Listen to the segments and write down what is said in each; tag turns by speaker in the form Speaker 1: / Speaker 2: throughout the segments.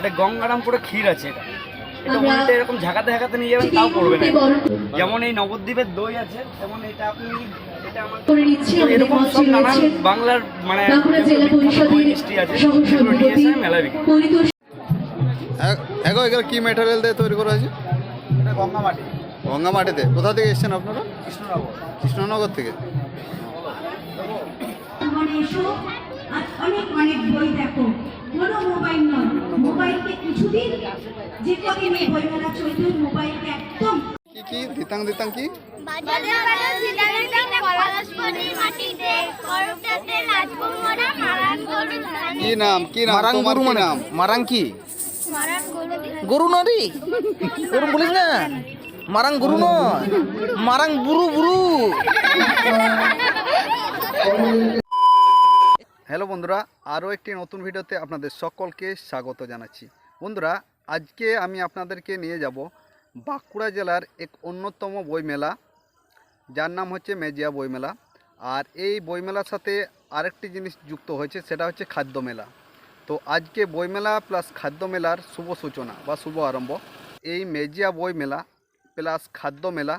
Speaker 1: এটা গঙ্গারাম গঙ্গারামপুরে ক্ষীর আছে এটা। এটা উল্টে এরকম ঝাঁকাতে ঝাঁকাতে নিয়ে যাবেন তাও পড়বে না। যেমন এই নবদ্বীপের দই আছে তেমন এটা আপনি এটা
Speaker 2: করে আমাদের
Speaker 1: এরকম সব নানান বাংলার মানে মিষ্টি আছে
Speaker 2: সহ
Speaker 1: সেগুলো নিয়ে
Speaker 2: সভাপতি
Speaker 1: এসে মেলায় বিক্রি
Speaker 3: এখন এগুলো কি ম্যাটেরিয়াল দিয়ে তৈরি করা হয়েছে?
Speaker 1: এটা গঙ্গা মাটি
Speaker 3: গঙ্গা মাটিতে কোথা থেকে এসেছেন আপনারা?
Speaker 1: কৃষ্ণনগর।
Speaker 3: কৃষ্ণনগর থেকে।
Speaker 4: এসো আর অনেক অনেক বই দেখো। কোনো মোবাইল নয়। মোবাইলকে কিছুদিন যে কদিন এই বইমেলা চলছে মোবাইলকে একদম
Speaker 3: কি কি দিতাং দিতাং কি?
Speaker 5: গরু ধানে
Speaker 3: কি নাম কি নাম
Speaker 6: মারাং
Speaker 3: তোমার
Speaker 6: গরু মানে মারাং কি?
Speaker 5: গরু
Speaker 6: গরু নরি গরু বলিস না? মারাং গরু নয় মারাং বুরু বুরু।
Speaker 3: হ্যালো বন্ধুরা, আরও একটি নতুন ভিডিওতে আপনাদের সকলকে স্বাগত জানাচ্ছি। বন্ধুরা, আজকে আমি আপনাদেরকে নিয়ে যাব বাঁকুড়া জেলার এক অন্যতম বইমেলা, যার নাম হচ্ছে মেজিয়া বইমেলা। আর এই বইমেলার সাথে আরেকটি জিনিস যুক্ত হয়েছে, সেটা হচ্ছে খাদ্য মেলা। তো আজকে বইমেলা প্লাস খাদ্য মেলার শুভ সূচনা বা শুভ আরম্ভ। এই মেজিয়া বই মেলা প্লাস খাদ্য মেলা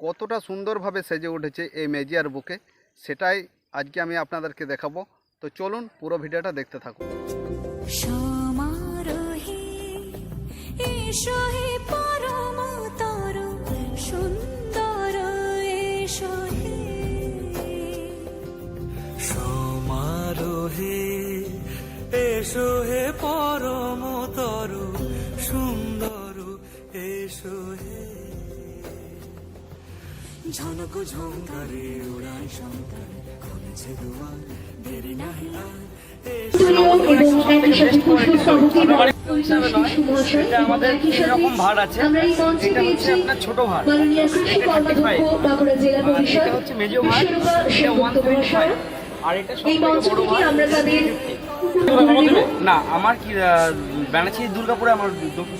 Speaker 3: কতটা সুন্দরভাবে সেজে উঠেছে এই মেজিয়ার বুকে, সেটাই আজকে আমি আপনাদেরকে দেখাবো। তো চলুন পুরো ভিডিওটা দেখতে থাকুন।
Speaker 1: ছোট ভাড়।
Speaker 2: মাননীয় কৃষি
Speaker 1: এটা 35
Speaker 2: কর্মাধ্যক্ষ বাঁকুড়া জেলা
Speaker 1: আর
Speaker 2: পরিষদ
Speaker 1: হচ্ছে মেজো ভাড়
Speaker 2: বিশ্বরূপা
Speaker 1: এটা
Speaker 2: সেনগুপ্ত মহাশয়
Speaker 1: 125 আর এটা
Speaker 2: এই মঞ্চ
Speaker 1: সবথেকে বড়
Speaker 2: থেকে
Speaker 1: ভাড়।
Speaker 2: আমরা তাদের
Speaker 1: না আমার কি ব্যানাচি দুর্গাপুরে আমার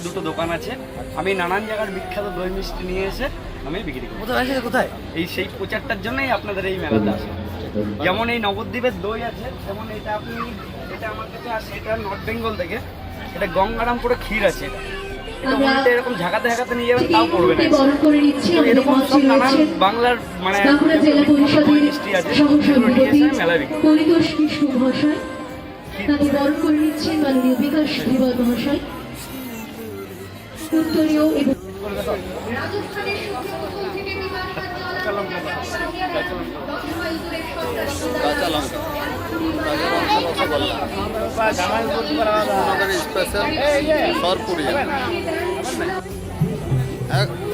Speaker 1: দুটো দোকান আছে। আমি নানান জায়গার বিখ্যাত দই মিষ্টি নিয়ে এসে আমি বিক্রি করি।
Speaker 6: কোথায় আছে কোথায়?
Speaker 1: এই সেই প্রচারটার জন্যই আপনাদের এই মেলাতে আসে। যেমন এই নবদ্বীপের দই আছে যেমন এটা আপনি এটা আমার কাছে আসে এটা নর্থ বেঙ্গল থেকে। এটা গঙ্গারামপুরে ক্ষীর আছে এটা। এটা এরকম ঝাঁকাতে ঝাঁকাতে নিয়ে যাবেন তাও পড়বে না। এরকম সব নানান বাংলার মানে মিষ্টি আছে মেলায় বিক্রি
Speaker 2: তাকে বরণ করে নিচ্ছেন মাননীয় বিকাশ মহাশয়। উত্তরীয় এবং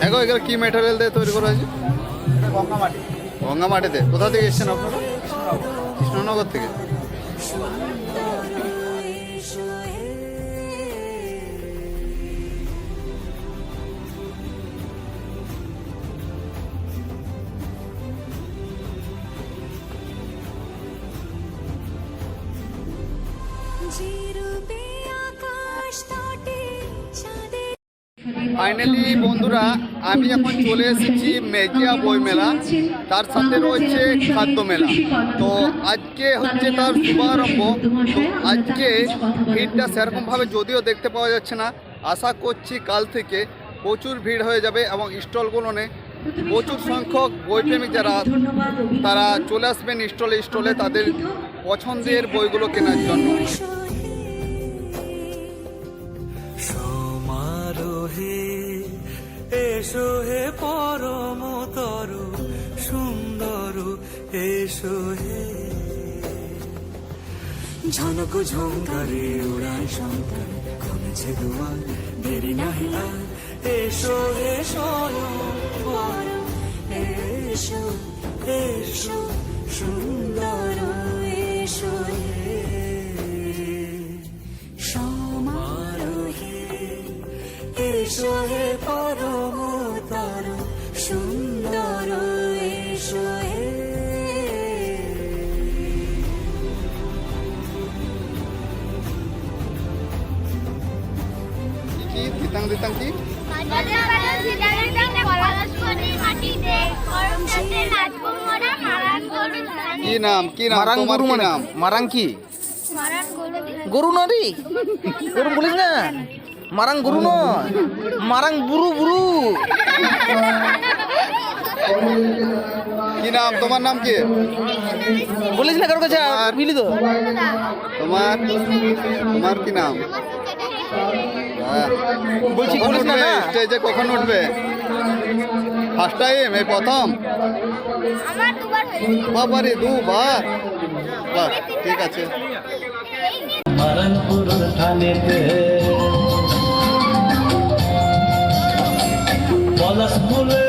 Speaker 3: এখন এগুলো কি ম্যাটেরিয়াল দিয়ে তৈরি করা হয়েছে
Speaker 1: গঙ্গা
Speaker 3: মাটিতে কোথা থেকে এসেছেন আপনারা? কৃষ্ণনগর থেকে। ফাইনালি বন্ধুরা, আমি এখন চলে এসেছি মেজিয়া বই মেলা। তার সাথে রয়েছে খাদ্য মেলা। তো আজকে হচ্ছে তার শুভারম্ভ। তো আজকে ভিড়টা সেরকমভাবে যদিও দেখতে পাওয়া যাচ্ছে না। আশা করছি কাল থেকে প্রচুর ভিড় হয়ে যাবে এবং স্টলগুলোনে প্রচুর সংখ্যক বইপ্রেমিক যারা তারা চলে আসবেন স্টলে। স্টলে তাদের পছন্দের বইগুলো কেনার জন্য।
Speaker 7: এসো হে
Speaker 8: পরম তরু, সুন্দর এসো হে। ঝনক ঝঙ্কারে উড়াই শঙ্কর খুলেছে দুয়ার, দেরি নাহি এসো হে বর এসো এসো, সুন্দর।
Speaker 7: এসো হে
Speaker 8: পরম তরু
Speaker 7: সুন্দর এসো হে।
Speaker 3: কি দিতাং দিতাং
Speaker 5: মোরা মারান গরু ধানে।
Speaker 3: কি নাম কি নাম
Speaker 6: মারাং গরু মানে
Speaker 3: নাম?
Speaker 6: মারাং কি
Speaker 5: গরু
Speaker 6: গরু না রে ওরম বলিস না? মারাং গরু নয়। মারাং বুরু বুরু।
Speaker 3: কি নাম? তোমার নাম কি?
Speaker 6: বলিস না কারোর কাছে বুঝলি তো।
Speaker 3: তোমার তোমার কি নাম? হ্যাঁ।
Speaker 6: বলছি বলিস না
Speaker 3: স্টেজে কখন উঠবে? ফার্স্ট টাইম এই প্রথম? বাবারে দুবার? বাহ ঠিক আছে।
Speaker 9: মারানপুর থানেতে Alas mule